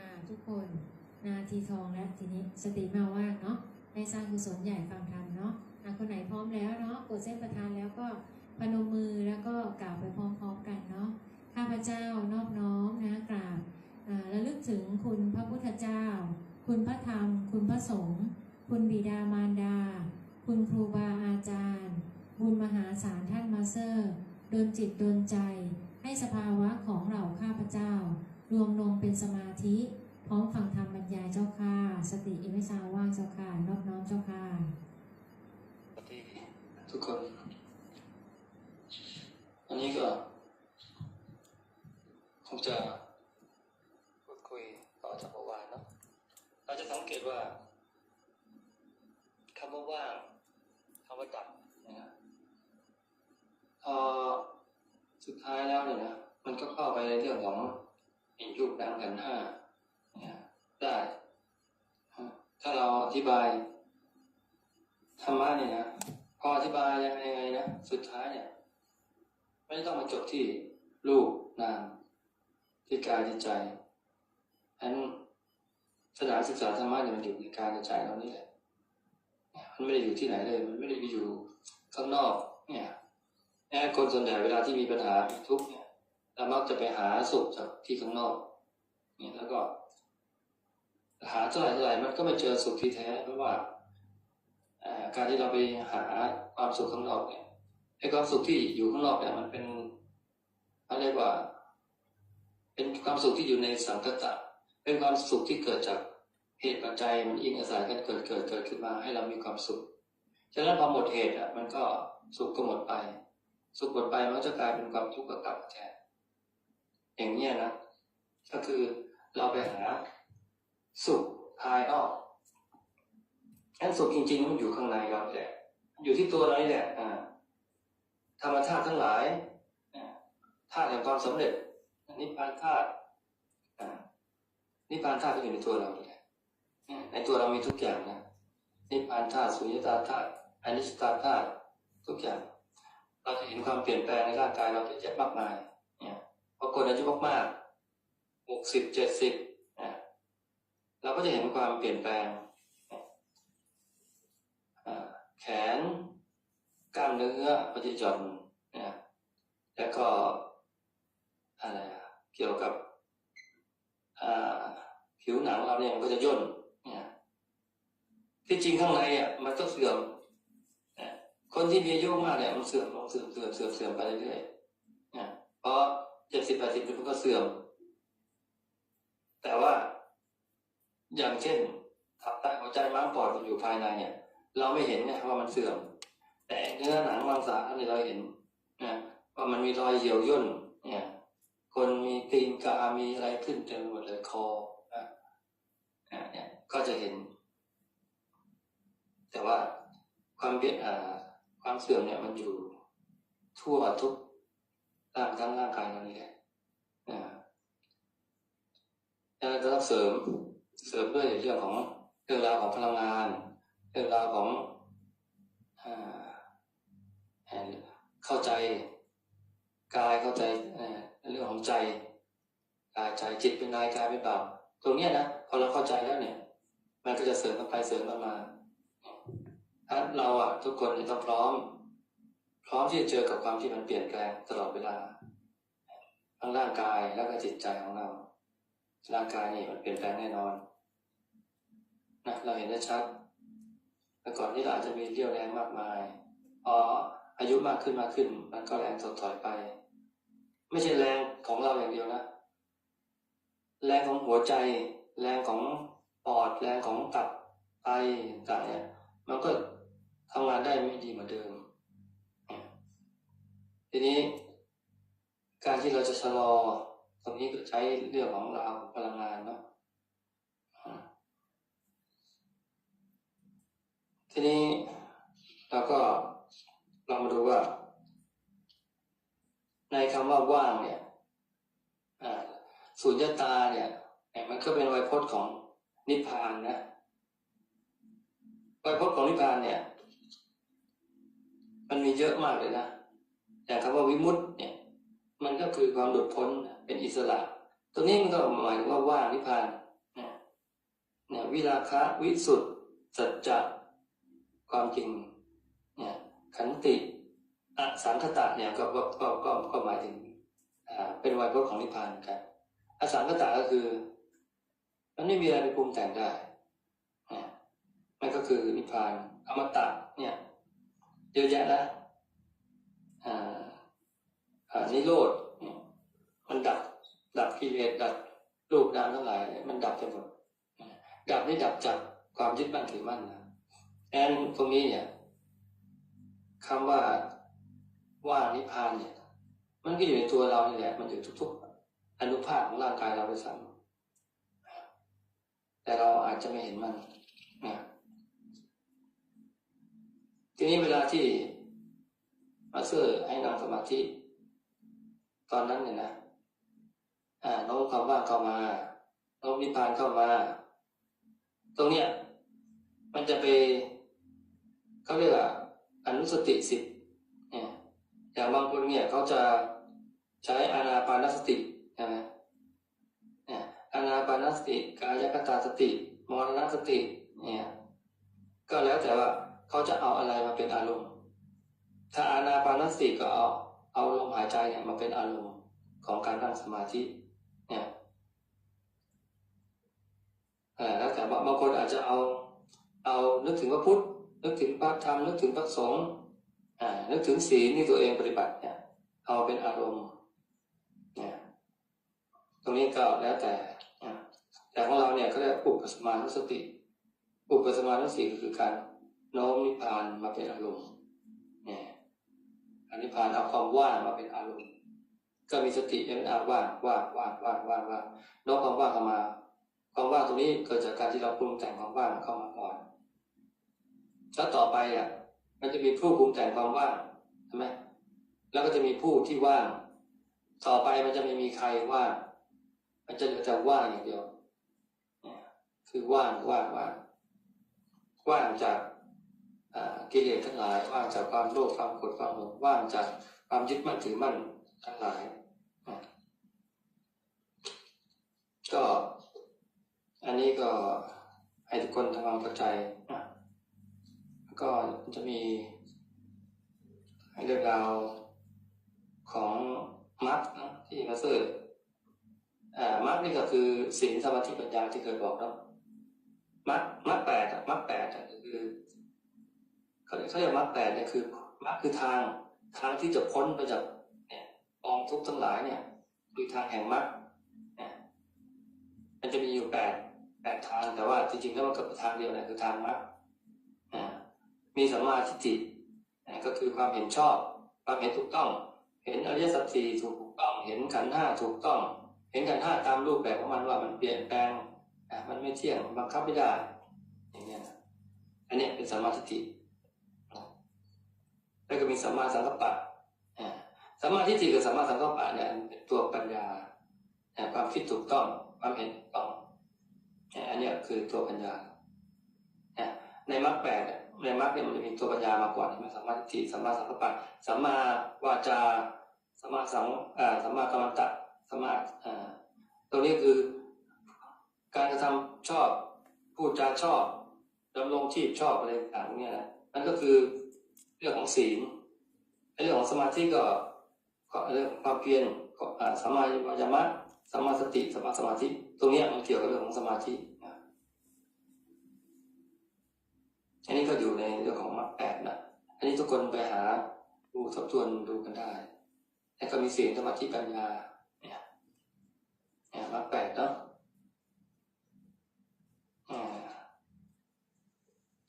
ค่ะทุกคนนาทีทองแล้วทีนี้สติมาว่างเนาะได้สร้างกุศลใหญ่ฟังธรรมเนาะคนไหนพร้อมแล้วเนาะกดเส้นประธานแล้วก็พนมมือแล้วก็กล่าวไปพร้อมๆกันเนาะข้าพเจ้านอบน้อมนะกราบอ่าระลึกถึงคุณพระพุทธเจ้า คุณพระธรรม คุณพระสงฆ์คุณบิดามารดา คุณครูบาอาจารย์ บุญมหาศาลท่านมาเตอร์ โดลจิตโดลใจ ให้สภาวะของเราข้า เจ้า รวมลงเป็นสมาธิ พร้อมฟังธรรมบรรยายเจ้าค่ะ สติอิมิชาว่างเจ้าค่ะนอบน้อมเจ้าค่ะทุกคน อันนี้ก็คงจะพูดคุยต่อจากเมื่อวานเนาะเราจะสังเกตว่าคำว่าว่างคำว่าดับนะฮะพอสุดท้ายแล้วเนี่ยนะ มันก็เข้าไปในเรื่องของเห็นรูปดังกันห้าได้ถ้าเราอธิบายธรรมะเนี่ยนะพออธิบายยังไงไงนะสุดท้ายเนี่ย ไม่ต้องมาจบที่รูปนามที่กายที่ใจอันสถานศึกษาธรรมะเนี่ยมันอยู่ในกายในใจเรานี่แหละมันไม่ได้อยู่ที่ไหนเลย มันไม่ได้ไปอยู่ข้างนอก เนี่ยแค่คนส่วนใหญ่เวลาที่มีปัญหามีทุกข์เนี่ย เรามักจะไปหาสุขจากที่ข้างนอกเนี่ยแล้วก็ หาเท่าไหร่เท่าไหร่มันก็ไม่เจอสุขที่แท้ เพราะว่าการที่เราไปหาความสุขข้างนอกเนี่ยไอ้ความสุขที่อยู่ข้างนอกเนี่ยมันเป็นอะไรกว่า เป็นความสุขที่อยู่ในสังคตะเป็นความสุขที่เกิดจากเหตุปัจจัยมันอิงอาศัยกันเกิดเกิดเกิดขึ้นมาให้เรามีความสุข ฉะนั้นพอหมดเหตุอะมันก็สุขก็หมดไป สุขหมดไปมันก็จะกลายเป็นความทุกข์กับกับแทน อย่างเนี้ยนะ ก็คือเราไปหาสุขภายนอกอันสุขจริงๆมันอยู่ข้างในเราแหละอยู่ที่ตัวเรานี่แหละธรรมชาติทั้งหลายธาตุแห่งความสำเร็จนิพพานธาตุนิพพานธาตุก็อยู่ในตัวเรานี่แหละในตัวเรามีทุกอย่างนะนิพพานธาตุสุญญตาธาตุอนิจจตาธาตุทุกอย่าง เราจะเห็นความเปลี่ยนแปลงในร่างกายเราเยอะแยะมากมาย พอคนอายุมากๆหกสิบเจ็ดสิบเราก็จะเห็นความเปลี่ยนแปลงแขนกล้ามเนื้อก็จะหย่อนนะแล้วก็อะไรอะเกี่ยวกับผิวหนังเราเนี่ยมันก็จะย่นนี่ยที่จริงข้างในอะมันก็เสื่อมคนที่มีอายุมากเนี่ยมันเสื่อมลงเสื่อมเสื่อมเสื่อมเสื่อมไปเรื่อยๆนะเพราะ เจ็ดสิบแปดสิบมันก็เสื่อม แต่ว่า อย่างเช่นตับไตหัวใจม้ามปอดมันอยู่ภายในเนี่ย เราไม่เห็นนี่ยว่ามันเสื่อม แต่เนื้อหนังมังสาเนี่ยเราเห็นนะว่ามันมีรอยเหี่ยวย่นเนี่ย คนมีตีนกา มีอะไรขึ้นเต็มหมดเลยคอนะอ่าเนี่ยก็จะเห็น แต่ว่าความเปลี่ยนอ่าความเสื่อมเนี่ยมันอยู่ทั่วทุก ร่างทั้งร่างกายเรานี่แหละนะดังนั้นเราต้องเสริมเสริมด้วยเรื่องของเรื่องราวของพลังงาน เรื่องราวของอเข้าใจกายเข้าใจเรื่องของใจกายใจจิตเป็นนายกายเป็นบ่าวตรงนี้นะพอเราเข้าใจแล้วเนี่ย มันก็จะเสริมกันไปเสริมกันมาถ้าเราอะทุกคนต้องพร้อม พร้อมที่จะเจอกับความที่มันเปลี่ยนแปลงตลอดเวลาทั้งร่างกายแล้วก็จิตใจของเรา ร่างกายนี่มันเปลี่ยนแปลงแน่นอนนะเราเห็นได้ชัดแต่ก่อนที่เราอาจจะมีเรี่ยวแรงมากมายพออายุมากขึ้นมากขึ้น มันก็แรงถดถอยไป ไม่ใช่แรงของเราอย่างเดียวนะแรงของหัวใจ แรงของปอด แรงของตับไตต่างเนี่ยมันก็ทำงานได้ไม่ดีเหมือนเดิม ทีนี้ การที่เราจะชะลอ ตรงนี้ก็ใช้เรื่องของราวพลังงานเนาะทีนี้เราก็ลองมาดูว่า ในคำว่าว่างเนี่ยสุญญตาเนี่ยมันก็เป็นไวยพจน์ของนิพพานนะไวยพจน์ของนิพพานเนี่ย มันมีเยอะมากเลยนะ อย่างคำว่าวิมุตต์เนี่ย มันก็คือความหลุดพ้นเป็นอิสระ ตรงนี้มันก็หมายถึงว่าว่างนิพพานวิราคะวิสุทธิสัจจะความจริงเนี่ยขันติอสังคตะเนี่ยก็ก็ก็ก็ก็หมายถึงอ่าเป็นไวยพจน์ของนิพพานเหมือนกันอสังคตะก็คือมันไม่มีอะไรไปปรุงแต่งได้เนี่ยมันก็คือนิพพานอมตะเนี่ยเยอะแยะนะอ่าอ่า นิโรธมันดับ ดับกิเลสดับรูปนามทั้งหลาย มันดับไปหมดดับนี่ดับจากความยึดมั่นถือมั่นนะแอนตรงนี้เนี่ยคำว่าว่านิพพานเนี่ย มันก็อยู่ในตัวเรานี่แหละ มันอยู่ทุกๆ อนุภาคของร่างกายเราด้วยซ้ำแต่เราอาจจะไม่เห็นมันนะทีนี้เวลาที่มาเซอร์ให้นั่งสมาธิ ตอนนั้นเนี่ยนะอ่าโน้มความว่างเข้ามาโน้มนิพพานเข้ามา ตรงเนี้ยมันจะไปเขาเรียกว่าอนุสติสิบเนี่ยอย่างบางคนเนี่ยเขาจะใช้อานาปานสติใช่ไหมเนี่ยอานาปานสติกายคตาสติมรณสติเนี่ยก็แล้วแต่ว่าเขาจะเอาอะไรมาเป็นอารมณ์ ถ้าอานาปานสติก็เอา เอาลมหายใจเนี่ยมาเป็นอารมณ์ของการนั่งสมาธิเนี่ยแล้วแต่บางคนอาจจะเอาเอานึกถึงพระพุทธนึกถึงพระธรรมนึกถึงพระสงฆ์อ่านึกถึงศีลที่ตัวเองปฏิบัติเนี่ยเอาเป็นอารมณ์เนี่ยตรงนี้ก็แล้วแต่แต่ของเราเนี่ยก็เรียกอุปสมานุสติ อุปสมานุสติก็คือการโน้มนิพพานมาเป็นอารมณ์ อันิพพานเอาความว่างมาเป็นอารมณ์ ก็มีสติเป็นอาว่างว่างว่างว่างว่างว่างน้มความว่างเข้ามา ความว่างตรงนี้เกิดจากการที่เราปรุงแต่งความว่างเข้ามาก่อนแล้วต่อไปอะ มันจะมีผู้ปรุงแต่งความว่างใช่ไหมแล้วก็จะมีผู้ที่ว่าง ต่อไปมันจะไม่มีใครว่าง มันจะเหลือแต่ว่างอย่างเดียว คือว่างว่างว่างว่างจาก กิเลสทั้งหลายว่างจากความโลภความโกรธความหลงว่างจากความยึดมั่นถือมั่นทั้งหลาย ก็อันนี้ก็ให้ทุกคนทำความเข้าใจนะก็จะมีเรื่องราวของมรรคนะที่มาเสร์อ่ามรรคนี่ก็คือศีลสมาธิปัญญาที่เคยบอกเนาะมรรคมรรคแปดมรรคแปดก็คือ เขาเรียกเขามรรคแปดเนี่ยคือมรรคคือทางทางที่จะพ้นไปจากเนี่ยกองทุกข์ทั้งหลายเนี่ยคือทางแห่งมรรคเนี่ยมันจะมีอยู่แปดแปดทางแต่ว่าจริงๆแล้วมันก็เป็นทางเดียวนะคือทางมรรคมีสัมมาทิฏฐิก็คือความเห็นชอบ ความเห็นถูกต้อง เห็นอริยสัจสี่ถูกต้อง เห็นขันห้าถูกต้อง เห็นขันห้าตามรูปแบบของมันว่ามันเปลี่ยนแปลงมันไม่เที่ยงมันบังคับไม่ได้อย่างเงี้ยอันนี้เป็นสัมมาทิฏฐิ แล้วก็มีสัมมาสังกัปปะอ่สัมมาทิฏฐิกับสัมมาสังกัปปะเนี่ยเป็นตัวปัญญาความคิดถูกต้องความเห็นถูกต้องอันนี้คือตัวปัญญาในมรรคแปดในมรรคเนี่ยมันจะมีตัวปัญญามาก่อนใช่ไหมสัมมาทิฏฐิสัมมาสังกัปปะสัมมาวาจาสัมมาสังสัมมากัมมันตะสัมมาตรงนี้คือการกระทำชอบพูดจาชอบดำรงชีพชอบอะไรต่างๆเนี่ยนะนั่นก็คือ เรื่องของศีลเรื่องของสมาธิก็เรื่องความเพียรสมาวายามะสมาสติสมาสมาธิ ตรงนี้มันเกี่ยวกับเรื่องของสมาธิอันนี้ก็อยู่ในเรื่องของมรรคแปดนะอันนี้ทุกคนไปหาดูทบทวนดูกันได้แล้วก็มีศีลสมาธิปัญญาเนี่ยเนี่ยมรรคแปดเนาะอ่า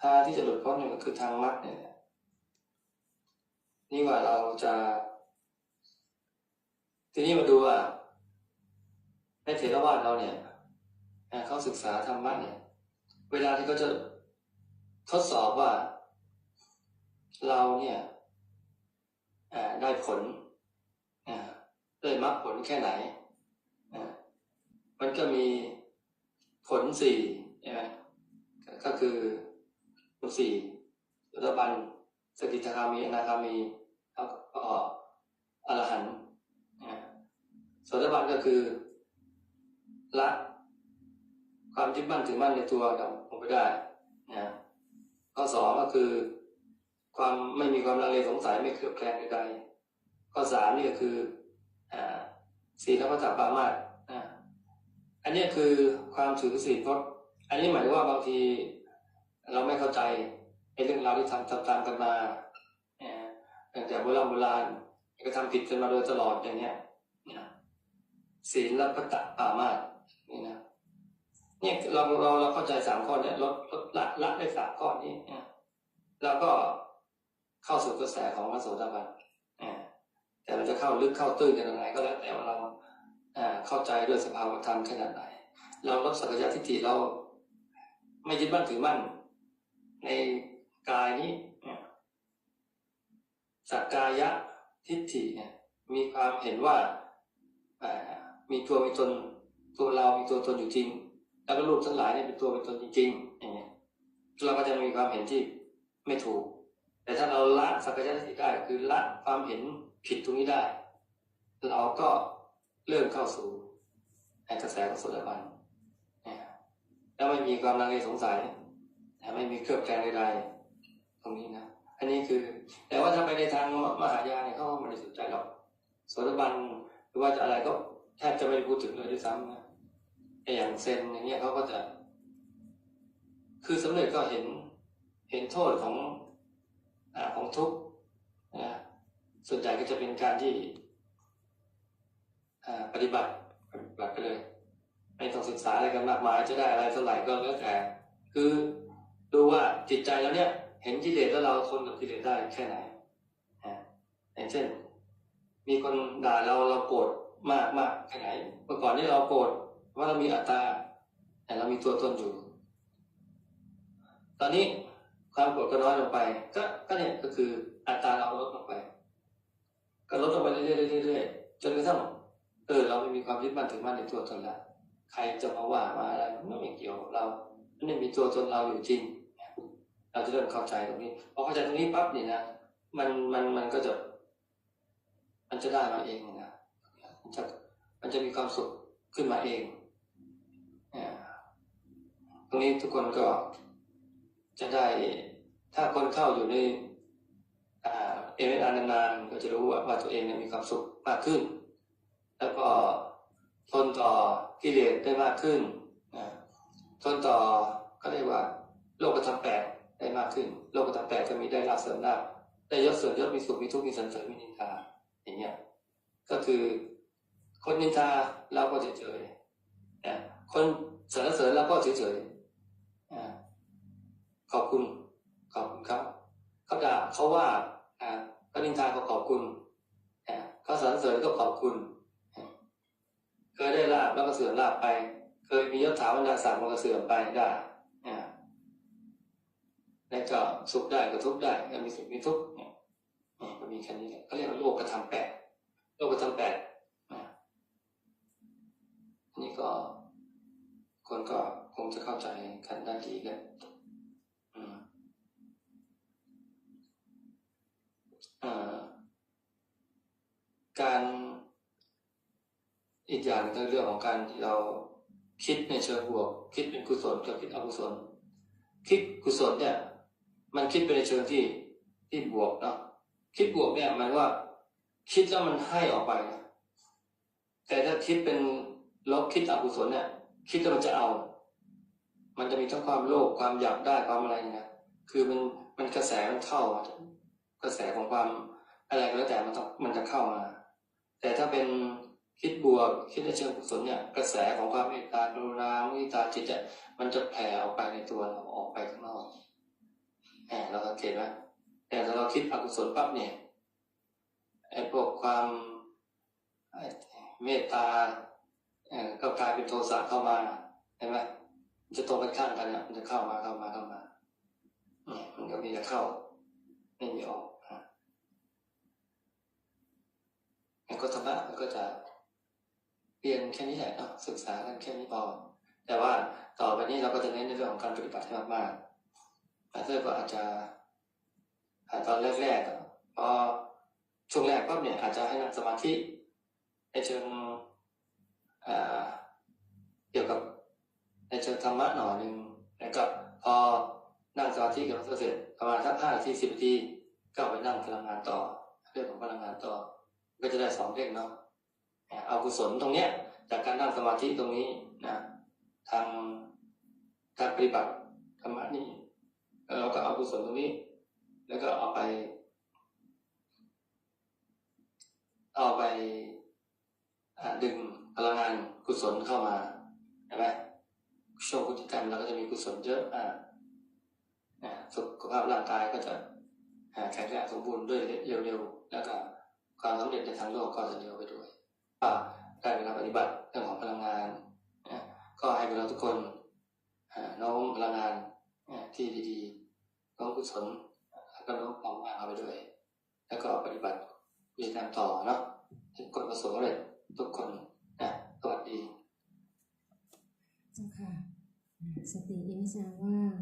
ทางที่จะหลุดพ้นเนี่ยก็คือทางมรรคเนี่ย นี่ว่าเราจะ ทีนี้มาดูว่าในเถรวาทเราเนี่ยเขาศึกษาธรรมะเนี่ย เวลาที่เขาจะทดสอบว่า เราเนี่ยได้ผลได้มรรคผลแค่ไหนมันก็มีผลสี่ใช่ไหมก็คือผลสี่สุตบันสกิทาคามีอนาคามี ก็อรหันต์โสดาบันก็คือละความความยึดมั่นถือมั่นในตัวเราลงไปได้นะข้อสองก็คือ ความไม่มีความลังเลสงสัยไม่เคลือบแคลงใดๆข้อสามนี่ก็คืออ่าศีลพัฒปามาสอ่าอันนี้คือความถือศีลพราะอันนี้หมายถึงว่าบางทีเราไม่เข้าใจในเรื่องราวที่ทำตามๆกันมา ตั้งแต่โบราณโบราณก็ทำผิดกันมาโดยตลอดอย่างเนี้ยนะศีลพัฒปามาสนี่นะเนี่ยเราเราเราเข้าใจสามข้อเนี่ยลดลดละละได้สามข้อนี้เนี่ยแล้วก็เข้าสู่กระแสของพระโสดาบันแต่เราจะเข้าลึกเข้าตื้นกันยังไงก็แล้วแต่ว่าเราอ่าเข้าใจด้วยสภาวธรรมขนาดไหน เราลดสักยะทิฏฐิเราไม่ยึดมั่นถือมั่นในกายนี้เสักกายะทิฏฐิเนี่ยมีความเห็นว่ามีตัวมีตนตัวเรา มีตัวตนอยู่จริง แล้วก็รูปทั้งหลายเนี่ยเป็นตัวเป็นตนจริงๆอย่างเงี้ยเราก็จะมีความเห็นที่ไม่ถูก แต่ถ้าเราละสักกายะทิฏฐิได้คือละความเห็นผิดตรงนี้ได้ เราก็เริ่มเข้าสู่ในกระแสของโสดาบันแล้วไม่มีความลังเลสงสัยแต่ไม่มีเครือบแคลงใดๆตรงนี้นะ อันนี้คือ แต่ว่าถ้าไปในทางมหายาเนี่ยเขาไม่ได้สนใจหรอกโสดาบันหรือว่าจะอะไรก็แทบจะไม่พูดถึงเลยด้วยซ้ำนะอย่างเซนอย่างเงี้ยเขาก็จะ คือสำเร็จก็เห็นเห็นโทษของอของทุกข์นะส่วนใหญ่ก็จะเป็นการที่อ่าปฏิบัติปฏิบัติไปเลยไม่ต้องศึกษาอะไรกันมากมายจะได้อะไรเท่าไหร่ก็แล้วแต่ คือดูว่าจิตใจเราเนี่ย เห็นกิเลสแล้วเราทนกับกิเลสได้แค่ไหนอ่าอย่างเช่น มีคนด่าเราเราโกรธมากมากแค่ไหนเมื่อก่อนที่เราโกรธว่าเรามีอัตตาแต่เรามีตัวตนอยู่ ตอนนี้ความโกรธก็น้อยลงไป ก็ก็เนี่ยก็คืออัตตาเราลดลงไป ก็ลดลงไปเรื่อยๆเรื่อยๆจนกระทั่งเออเราไม่มีความยึดมั่นถือมั่นในตัวตนละใครจะมาว่ามาอะไรมันไม่เกี่ยวเรามันไม่มีตัวตนเราอยู่จริง เราจะเริ่มเข้าใจตรงนี้พอเข้าใจตรงนี้ปั๊บเนี่ยนะมันมันมันก็จะ มันจะได้มาเองนะมันจะมันจะมีความสุขขึ้นมาเองตรงนี้ทุกคนก็จะได้ ถ้าคนเข้าอยู่ในเอเวนานานๆก็จะรู้ว่าว่าตัวเองเนี่ยมีความสุขมากขึ้น แล้วก็ทนต่อกิเลสได้มากขึ้นทนต่อก็เรียกว่า โลกธรรมแปด ได้มากขึ้น โลกธรรมแปดจะมีได้ลาบเสริมลาบได้ยศเสริมยศมีสุขมีทุกข์มีสันเสริญมีนินทาอย่างเงี้ยก็คือคนนินทาเราก็เฉยๆคนสรรเสริญเราก็เฉยๆขอบคุณขอบคุณครับเขาด่าเขาว่าก็นินทาก็ขอบคุณเขาสรรเสริญก็ขอบคุณ เคยได้ลาบแล้วก็เสื่อมลาบไป เคยมียศถาบรรดาศักดิ์มันก็เสื่อมไปได้ แล้วก็สุขได้ก็ทุกข์ได้ก็มีสุขมีทุกข์เนี่ยมันมีแค่นี้แหละเขาเรียกว่าโลกกระทำแปดโลกกระทำแปดอันี่ก็คนก็คงจะเข้าใจกันได้ดีกันการอีกอย่างนึงเรื่องของการที่เราคิดในเชิงบวก คิดเป็นกุศลกับคิดอกุศลคิดกุศลเนี่ย มันคิดไปในเชิงที่ที่บวกเนาะคิดบวกเนี่ยหมายว่า คิดแล้วมันให้ออกไปแต่ถ้าคิดเป็นลบคิดอกุศลเนี่ย คิดแล้วมันจะเอา มันจะมีทั้งความโลภความอยากได้ความอะไรเนี่ยคือมันมันกระแสมันเข้ากระแสของความอะไรก็แล้วแต่มันต้องมันจะเข้ามา แต่ถ้าเป็นคิดบวกคิดในเชิงกุศลเนี่ย กระแสของความเมตตากรุณามุทิตาจิตเนี่ยมันจะแผ่ออกไปในตัวเราออกไปข้างนอก เราสังเกตไหมแต่ถ้าเราคิดอกุศลปั๊บเนี่ยไอ้พวกความเมตตาก็กลายเป็นโทสะเข้ามาเห็นไหมจะตรงกันข้ามกันนะมันจะเข้ามาเข้ามาเข้ามามันก็มีจะเข้าไม่มีออกมันก็ธรรมะมันก็จะเรียนแค่นี้แหละเนาะศึกษากันแค่นี้พอแต่ว่าต่อไปนี้เราก็จะเน้นในเรื่องของการปฏิบัติให้มากๆ อาเธอร์ก็อาจจะตอนแรกๆพอช่วงแรกก็เนี่ยอาจจะให้นั่งสมาธิในเชิงเกี่ยวกับในเชิงธรรมะหน่อยหนึ่งแล้วก็พอนั่งสมาธิกับเราเสร็จประมาณสักห้านาทีสิบนาทีก็ไปนั่งพลังงานต่อ เรื่องของพลังงานต่อ ก็จะได้สองเรื่องเนาะเอากุศลตรงเนี้ย จากการนั่งสมาธิตรงนี้นะทางการปฏิบัติธรรมะนี่ แล้วเราก็เอากุศลตรงนี้ แล้วก็เอาไป เอาไปดึงพลังงานกุศลเข้ามาใช่ไหมช่วงพุทธิกรรมเราก็จะมีกุศลเยอะอ่าสุขภาพร่างกายก็จะแข็งแรงสมบูรณ์ด้วยเร็วๆ แล้วก็ความสำเร็จในทางโลกก็จะเร็วไปด้วยการเวลาปฏิบัติเรื่องของพลังงานก็ให้พวกเราทุกคนน้อมพลังงานที่ดีๆ น้อมกุศลแล้วก็น้ความมาเอาไปด้วย แล้วก็ปฏิบัติวิธีการต่อเนาะให้กฎประสงค์เร็จทุกคนนะสวัสดีเจ้าค่ะ สติอินิจาว่าง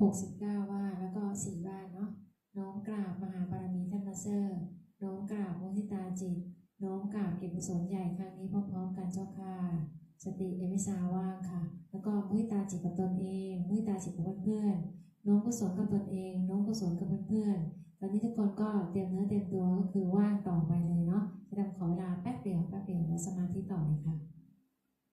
หกสิบเก้าว่า แล้วก็สี่ว่าเนาะน้อมกราบมหาบารมีท่านมาเซอร์น้อมกราบมุทิตาจิตน้อมกราบเก็บกุศลใหญ่ครั้งนี้พร้อมๆกันเจ้าค่ะ สติเอมิสาว่างค่ะ แล้วก็มุ้ยตาจิตกับตนเองมุ้ยตาจิตกับเพื่อนน้องกุศลกับตนเอง น้องกุศลกับเพื่อนตอนนี้ทุกคนก็เตรียมเนื้อเตรียมตัวก็คือว่างต่อไปเลยเนาะจะทำขอเวลาแป๊บเดียวแป๊บเดียวแล้วสมาธิต่อเลยค่ะ